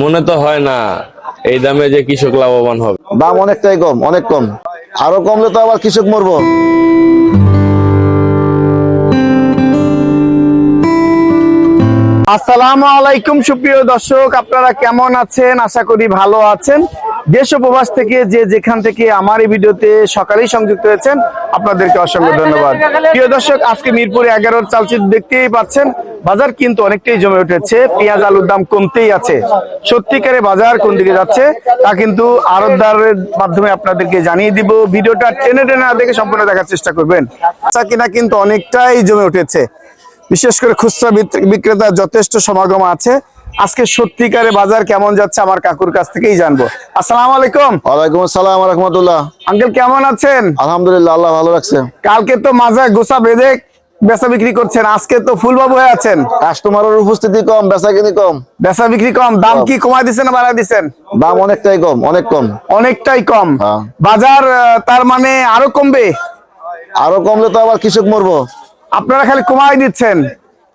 মনে তো হয় না এই দামে যে কৃষক লাভবান হবে। দাম অনেকটাই কম, অনেক কম। আরও কমলে তো আবার কৃষক মরবো। আসসালামু আলাইকুম, সুপ্রিয় দর্শক। আপনারা কেমন আছেন? আশা করি ভালো আছেন। দেশ ও প্রবাস থেকে যে যেখান থেকে আমার এই ভিডিওতে সকালেই সংযুক্ত হয়েছেন, আপনাদেরকে অসংখ্য ধন্যবাদ। প্রিয় দর্শক, আজকে মিরপুরে এগারোর চালচিত্র দেখতেই পাচ্ছেন, বাজার কিন্তু অনেকটাই জমে উঠেছে। পেঁয়াজ আলুর দাম কমতেই আছে। সত্যিকারে বাজার কোন দিকে যাচ্ছে, তা কিন্তু আরতদারের মাধ্যমে আপনাদেরকে জানিয়ে দিব। ভিডিওটা টেনে টেনে দেখে সম্পূর্ণ দেখার চেষ্টা করবেন। আচ্ছা কিনা কিন্তু অনেকটাই জমে উঠেছে। বিশেষ করে খুচরা বিক্রেতার যথেষ্ট সমাগম আছে। আজকে সত্যিকারে বাজার কেমন যাচ্ছে আমার কাকুর কাছ থেকেই জানব। আসসালাম আলাইকুম। ওয়ালাইকুম আসসালাম রহমতুল্লাহ। আঙ্কেল কেমন আছেন? আলহামদুলিল্লাহ আল্লাহ ভালো রাখছে। কালকে তো মাজা গোসা বেঁধে বেচা বিক্রি করছেন আজকে তো ফুলবাবু হয়ে আছেন। কাস্টমারের উপস্থিতি কম বেচা কিনি কম। বেচা বিক্রি কম দাম কি কমাই দিচ্ছেন না বাড়াই দিচ্ছেন? দাম অনেকটাই কম অনেক কম। অনেকটাই কম। হ্যাঁ। বাজার তার মানে আরও কমবে? আরও কমলে তো আবার কৃষক মরবো। আপনারা খালি কমাই দিচ্ছেন।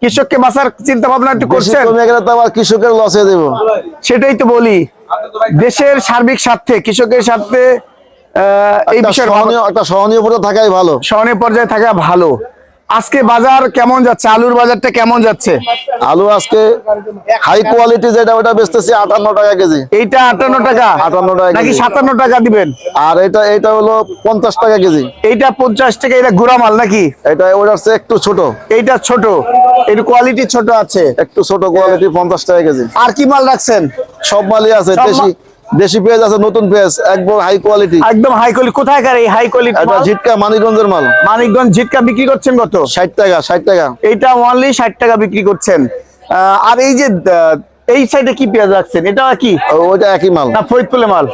কৃষককে বাঁচার চিন্তা ভাবনা একটু করছেন। কৃষকের লসে দেবো সেটাই তো বলি। দেশের সার্বিক স্বার্থে কৃষকের স্বার্থে আহ, এই একটা বিষয়ে সহনীয় পর্যায়ে থাকাই ভালো। সহনীয় পর্যায়ে থাকা ভালো। আজকে বাজার কেমন যাচ্ছে? আলুর বাজারটা কেমন যাচ্ছে? আলু আজকে হাই কোয়ালিটি যেটা ওটা বেচতেছি আটান্ন টাকা কেজি। এইটা আটান্ন টাকা? 58 টাকা নাকি সাতান্ন টাকা দিবেন? আর এটা এটা হলো পঞ্চাশ টাকা কেজি। এইটা পঞ্চাশ টাকা এটা গুড়া মাল নাকি? এটা ওটার একটু ছোট। এইটা ছোট। এর কোয়ালিটি ছোট আছে। একটু ছোট কোয়ালিটি পঞ্চাশ টাকা কেজি। আর কি মাল রাখছেন? সব মালই আছে দেশি দেশি পেঁয়াজ আছে নতুন পেঁয়াজ একবার হাই কোয়ালিটি একদম হাই কোয়ালিটি কোথায় এই হাই কোয়ালিটি এটা ঝিটকা মানিকগঞ্জের মাল। মানিকগঞ্জ ঝিটকা বিক্রি করছেন কত? ষাট টাকা ষাট টাকা। এইটা অনলি ষাট টাকা বিক্রি করছেন। আর এই যে এই সাইডে কি পেঁয়াজ রাখছেন? এটা কি? ও- ওইটা একই মাল। না ফরিদপুরে মাল?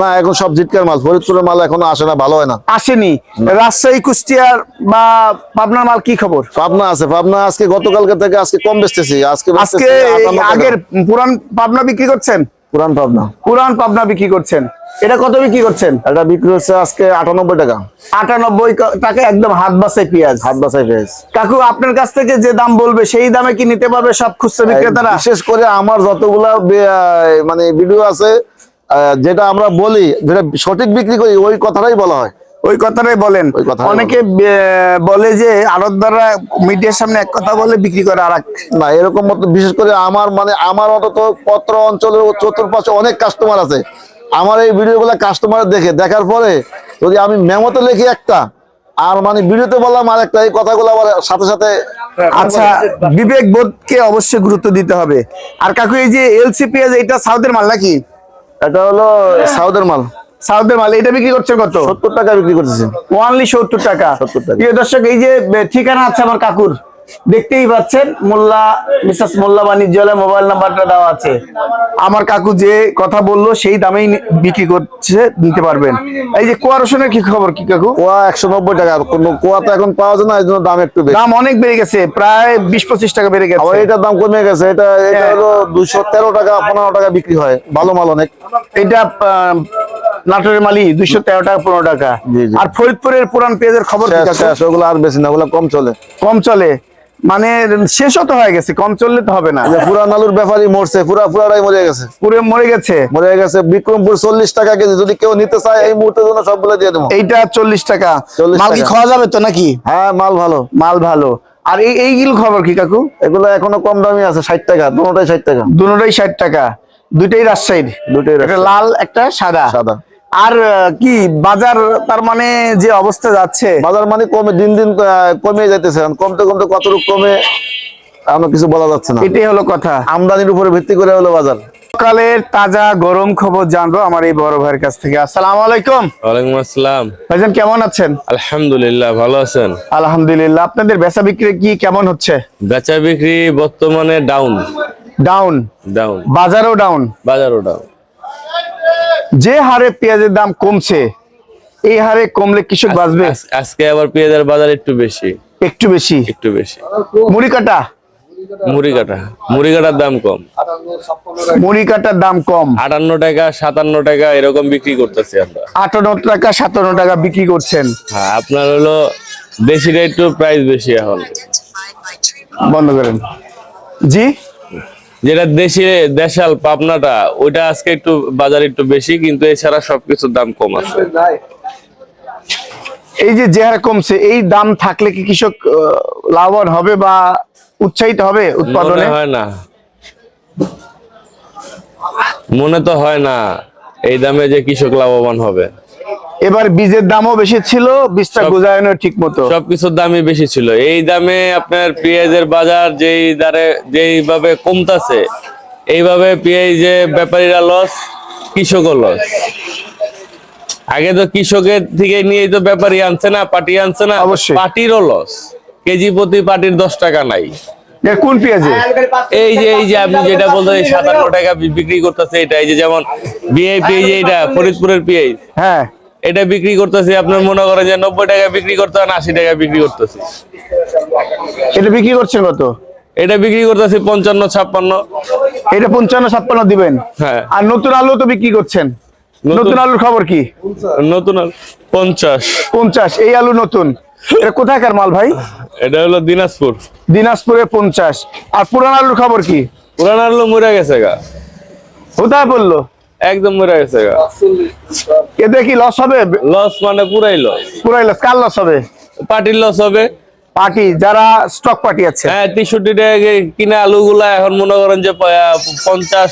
না এখন সব ঝিটকার মাল। ফরিদপুরের মাল এখনও আসে না ভালো হয় না। আসেনি। রাজশাহী কুষ্টিয়ার বা পাবনার মাল কি খবর? পাবনা আছে পাবনা আজকে গতকালকে থেকে আজকে কম বেচতেছি আজকে আজকে বেচতেছি এই 58 টাকা। আগের পুরান পাবনা বিক্রি করছেন? পুরান পাবনা। পুরান পাবনা বিক্রি করছেন। এটা কত বিক্রি করছেন? এটা বিক্রি হচ্ছে আজকে আটানব্বই টাকা। আটানব্বই টাকা একদম হাত বাসায় পেঁয়াজ। হাত বাসায় পেঁয়াজ। কাকু আপনার কাছ থেকে যে দাম বলবে সেই দামে কি নিতে পারবে সব খুচরা বিক্রেতারা? বিশেষ করে আমার যতগুলা মানে ভিডিও আছে আহ, যেটা আমরা বলি যেটা সঠিক বিক্রি করি ওই কথাটাই বলা হয়। ওই কথাটাই বলেন। অনেকে বলে যে আড়তদাররা মিডিয়ার সামনে এক কথা বলে বিক্রি করে আর না এরকম মতো বিশেষ করে আমার মানে আমার অন্তত পত্র অঞ্চলের চতুর্পাশে অনেক কাস্টমার আছে। আমার এই ভিডিওগুলো কাস্টমার দেখে দেখার পরে যদি আমি মেমোতে লিখি একটা আর মানে ভিডিওতে বললাম আর একটা এই কথাগুলো আবার সাথে সাথে আচ্ছা বিবেক বোধকে অবশ্যই গুরুত্ব দিতে হবে। আর কাকু এই যে এলসি পেঁয়াজ এটা সাউথের মাল নাকি? এটা হলো সাউথের মাল। সাউথের মাল এটা বিক্রি করছে কত? সত্তর টাকা বিক্রি করতেছি। ওয়ানলি সত্তর টাকা। প্রিয় দর্শক এই যে ঠিকানা আছে আমার কাকুর। দেখতেই পাচ্ছেন মোল্লা মিসাস মোল্লা বাণিজ্যালয় মোবাইল নাম্বারটা দেওয়া আছে। আমার কাকু যে কথা বলল সেই দামেই বিক্রি করছে নিতে পারবেন। এই যে কুয়া রসুনের কি খবর কি কাকু? কোয়া একশো নব্বই টাকা। কোনো কোয়া তো এখন পাওয়া যায় না এই জন্য দাম একটু দাম অনেক বেড়ে গেছে প্রায় বিশ পঁচিশ টাকা বেড়ে আবার গেছে এটার দাম কমে গেছে। এটা এটা হ্যাঁ। হলো দুশো তেরো টাকা পনেরো টাকা বিক্রি হয় ভালো মাল অনেক। এটা নাটোরের মালি দুইশো তেরো টাকা পনেরো টাকা। আর ফরিদপুরের পুরান পেঁয়াজের খবর ওগুলো আর বেশি না ওগুলো কম চলে। কম চলে। মানে শেষও তো হয়ে গেছে কম চললে তো হবে না। পুরান আলুর ব্যাপারই মরছে পুরা পুরাটাই মরে গেছে। পুরে মরে গেছে? মরে গেছে বিক্রমপুর চল্লিশ টাকা কেজি যদি কেউ নিতে চায় এই মুহূর্তের জন্য সবগুলো দিয়ে দেবো। এইটা চল্লিশ টাকা। মাল কি খাওয়া যাবে তো নাকি? হ্যাঁ মাল ভালো। মাল ভালো। আর এই এইগুলো খবর কি কাকু? এগুলো এখনও কম দামি আছে ষাট টাকা দুটাই ষাট টাকা। দুটোটাই ষাট টাকা। দুইটাই রাজশাহীর। দুটোই লাল একটা সাদা। সাদা। আর কি বাজার তার মানে যে অবস্থা যাচ্ছে? বাজার মানে কমে দিন দিন কমে যাইতেছে। কমতে কমতে কতটুকু কমে এখনও কিছু বলা যাচ্ছে না। এটাই হলো কথা। আমদানির উপরে ভিত্তি করে হলো বাজার। সকালের তাজা গরম খবর জানব আমার এই বড় ভাইয়ের কাছ থেকে। আসসালামু আলাইকুম। ওয়ালাইকুম আসসালাম। ভাইজান কেমন আছেন? আলহামদুলিল্লাহ ভালো আছেন? আলহামদুলিল্লাহ। আপনাদের বেচা বিক্রি কি কেমন হচ্ছে? বেচা বিক্রি বর্তমানে ডাউন ডাউন ডাউন বাজারও ডাউন বাজারও ডাউন যে হারে পেঁয়াজের দাম কমছে এই হারে কমলে কৃষক বাঁচবে? আজকে আবার পেঁয়াজের বাজার একটু বেশি। একটু বেশি? একটু বেশি। মুড়ি কাটা? মুড়ি কাটা। মুড়ি কাটার দাম কম। মুড়ি কাটার দাম কম। আটান্ন টাকা সাতান্ন টাকা এরকম বিক্রি করতেছি আমরা। আটান্ন টাকা সাতান্ন টাকা বিক্রি করছেন। হ্যাঁ আপনার হলো দেশিটা একটু প্রাইস বেশি এখন। বন্ধ করেন। জি? যেটা দেশে দেশাল পাবনাটা ওইটা আজকে একটু বাজার একটু বেশি কিন্তু এছাড়া সবকিছুর দাম কম আছে। এই যে যে হারে কমছে এই দাম থাকলে কি কৃষক লাভবান হবে বা উৎসাহিত হবে উৎপাদনে? হয় না। মনে তো হয় না এই দামে যে কৃষক লাভবান হবে। এবার বীজের দামও বেশি ছিল বীজটা সব- ঠিক মতো সবকিছুর দামই বেশি ছিল। এই দামে আপনার পেঁয়াজের বাজার যেই দারে যেইভাবে কমতাছে এইভাবে পেঁয়াজে ব্যাপারীরা লস কৃষকও লস আগে তো কৃষকের থেকে নিয়ে তো ব্যাপারী আনছে না পাটি আনছে না অবশ্যই। পাটিরও লস কেজি প্রতি পাটির দশ টাকা নাই। কোন পেঁয়াজে? এই যে এই যে আপনি যেটা বলতে এই সাতান্ন টাকা বিক্রি করতেছে এটা এই যে যেমন বিআই পেঁয়াজ এইটা ফরিদপুরের পেঁয়াজ। হ্যাঁ। এটা বিক্রি করতেছি আপনার মনে করেন যে নব্বই টাকা বিক্রি করতে হয় আশি টাকা বিক্রি করতেছে। এটা বিক্রি করছেন কত? এটা বিক্রি করতেছি পঞ্চান্ন ছাপ্পান্ন। এটা পঞ্চান্ন ছাপ্পান্ন দিবেন? হ্যাঁ। আর নতুন আলু তো বিক্রি করছেন। নতুন- আলুর খবর কি? নতুন আলু পঞ্চাশ। পঞ্চাশ এই আলু নতুন। এটা কোথাকার মাল ভাই? এটা হলো দিনাজপুর। দিনাজপুরে পঞ্চাশ। আর পুরান আলুর খবর কি? পুরান আলু মরে গেছে গা। কোথায় বলল একদম মরে গেছে এতে কি লস হবে? লস মানে পুরাই লস পুরাই লস কার লস হবে? পার্টির লস হবে। পার্টি যারা স্টক পার্টি আছে। হ্যাঁ তেষট্টি টাকা কিনা আলুগুলা এখন মনে করেন যে পঞ্চাশ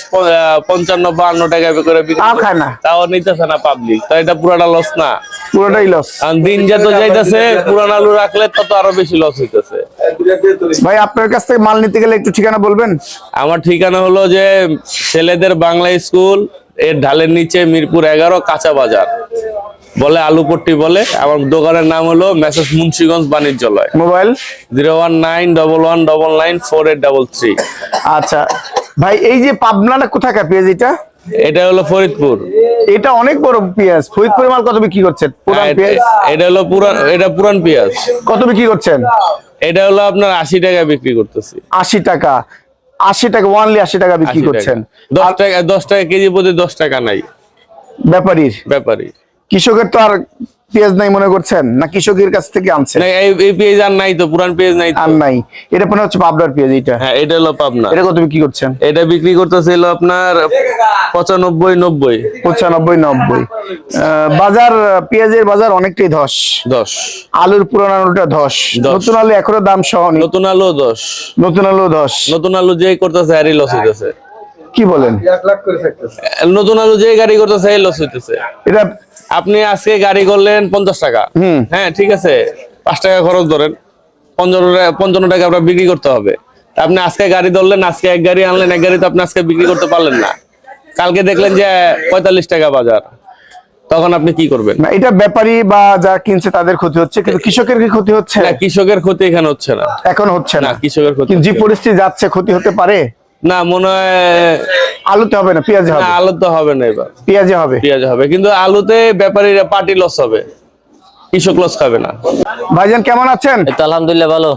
পঞ্চান্ন বান্ন টাকা করে খায় না। তাও নিতেছে না পাবলিক তো এটা পুরাটা লস না। পুরোটাই লস দিন যত যাইতেছে পুরান আলু রাখলে তত আরও বেশি লস হইতেছে। ভাই আপনার কাছ থেকে মাল নিতে গেলে একটু ঠিকানা বলবেন? আমার ঠিকানা হলো যে ছেলেদের বাংলা স্কুল এর ঢালের নিচে মিরপুর এগারো কাঁচা বাজার। বলে আলুপট্টি বলে আমার দোকানের নাম হলো message Munshiganj বাণিজ্যালয়। Mobile? Zero one nine double one double nine four eight double three. আচ্ছা। ভাই এই যে পাবনাটা কোথাকার পেঁয়াজ এটা? এটা হলো ফরিদপুর। এটা অনেক বড় পেঁয়াজ। ফরিদপুরের মাল কত বিক্রি করছেন? পুরান পেঁয়াজ? এটা- এটা হলো পুরান এটা পুরান পেঁয়াজ। কত বিক্রি করছেন? এটা হলো আপনার আশি টাকা বিক্রি করতেছি। আশি টাকা। আশি টাকা ওয়ানলি আশি টাকা বিক্রি 80 টাকা। করছেন। দশ টাকা দশ টাকা কেজি প্রতি দশ টাকা নাই। ব্যাপারীর? ব্যাপারী কৃষকের তো আর পেঁয়াজ নাই মনে করছেন? না কৃষকের কাছ থেকে আনছেন? না এই এই পেঁয়াজ আর নাই তো পুরান পেঁয়াজ নাই তো। আর নাই। এটা মনে হচ্ছে পাবনার পেঁয়াজ এটা হ্যাঁ এটা হলো পাবনা। এটা কত বিক্রি করছেন? এটা বিক্রি করতেছিল আপনার পঁচানব্বই নব্বই। পঁচানব্বই নব্বই। আহ, বাজার পেঁয়াজের বাজার অনেকটাই ধস। দশ আলুর পুরান আলুটা ধস। নতুন আলু এখনও দাম সহ নতুন আলু দশ নতুন আলু ধস। নতুন আলু যেই করতেছে আরই লস হইতেছে। কি বলেন? নতুন আলু যেই গাড়ি করতেছে এই লস হইতেছে। এটা আপনি আজকে গাড়ি করলেন পঞ্চাশ টাকা। হ্যাঁ ঠিক আছে। পাঁচ টাকা খরচ ধরেন পঞ্চান্ন টাকা আপনার বিক্রি করতে হবে। আপনি আজকে গাড়ি ধরলেন আজকে এক গাড়ি আনলেন এক গাড়ি তো আপনি আজকে বিক্রি করতে পারলেন না। কালকে দেখলেন যে পঁয়তাল্লিশ টাকা বাজার। তখন আপনি কি করবেন? না এটা ব্যাপারী বা যা কিনছে তাদের ক্ষতি হচ্ছে কিন্তু কৃষকের কি ক্ষতি হচ্ছে? না কৃষকের ক্ষতি এখানে হচ্ছে না। এখন হচ্ছে না। কৃষকের ক্ষতি যে পরিস্থিতি যাচ্ছে ক্ষতি হতে পারে? না মনে হয় আলুতে হবে না পেঁয়াজে হবে। আলু তো হবে না এবার। পেঁয়াজে হবে। পেঁয়াজ হবে। কিন্তু আলুতে ব্যাপারীরা পার্টি লস হবে। কৃষক লস খাবে না। ভাইজান কেমন আছেন? এই তো আলহামদুলিল্লাহ ভালো।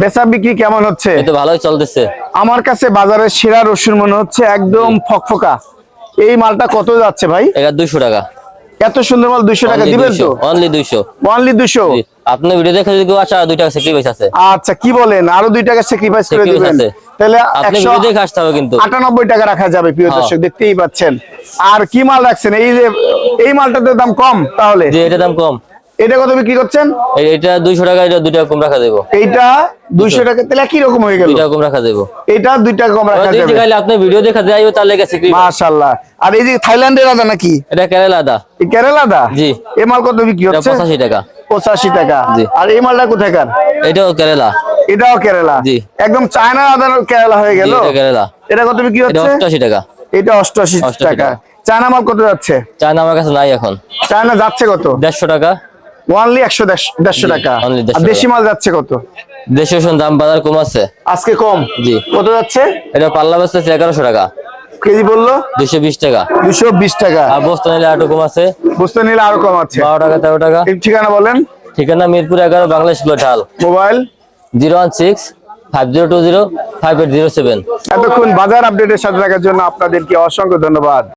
বেচা বিক্রি কেমন হচ্ছে? এই তো ভালোই চলতেছে। আমার কাছে বাজারের সেরা রসুন মনে হচ্ছে একদম ফকফকা। এই মালটা কত যাচ্ছে ভাই? এটা দুইশো টাকা। এত সুন্দর মাল দুইশো টাকা দিবেন তো? অনলি দুইশো। অনলি 200 আপনি ভিডিও দেখে যদি কেউ আসে আর দুই টাকা স্যাক্রিফাইস আছে। আচ্ছা কি বলেন? আরও দুই টাকা স্যাক্রিফাইস করে দিবেন। তাহলে আপনি ভিডিও দেখে আসতে হবে কিন্তু। আটানব্বই টাকা রাখা যাবে প্রিয় হ্যাঁ। দর্শক দেখতেই পাচ্ছেন। আর কি মাল রাখছেন? এই যে এই মালটাতে দাম কম তাহলে? যে এটা দাম কম। এটা কত বিক্রি করছেন? এটা দুইশো টাকা এটা দুই টাকা কম রাখা দেবো এইটা দুইশো টাকা তাহলে একই রকম হয়ে গেল? টাকা কম রাখা দেবো এটা দুই টাকা কম রাখা যাবে। আপনি ভিডিও দেখা যাইও মাশাআল্লাহ। আর এই যে থাইল্যান্ডের আদা নাকি? এটা কেরালা দা এই কেরালা দা জি। এই মাল কত বিক্রি হচ্ছে? পঁচাশি টাকা। পঁচাশি টাকা। জি। আর এই মালটা কোথাকার? এটাও কেরালা। এটাও কেরালা। জি। একদম চায়না আদার কেরালা হয়ে গেল? এটা কেরালা। এটা কত বিক্রি এটা হচ্ছে? অষ্টআশি টাকা। এটা অষ্টআশি 88 টাকা। টাকা। চায়না মাল কত যাচ্ছে? চায়না আমার কাছে নাই এখন। চায়না যাচ্ছে কত? দেড়শো টাকা। ওয়ানলি একশো দেড়শো টাকা। আর দেশি মাল যাচ্ছে কত? দেশের ওষুধ দাম বাজার কম আছে। আজকে কম? জি। কত যাচ্ছে? এটা পাল্লা বস্তা এগারোশো টাকা। কেজি বলল? দুইশো বিশ টাকা। দুশো বিশ টাকা। আর বস্তা নিলে আটু কম আছে। বুঝতে নিলে আরও কম আছে। বারো টাকা তেরো টাকা। ঠিকানা বলেন? ঠিকানা মিরপুর এগারো বাংলাদেশ ঢাল। Mobile? Zero one six five zero two zero five eight zero seven. এতক্ষণ বাজার আপডেটের সাথে থাকার জন্য আপনাদেরকে অসংখ্য ধন্যবাদ।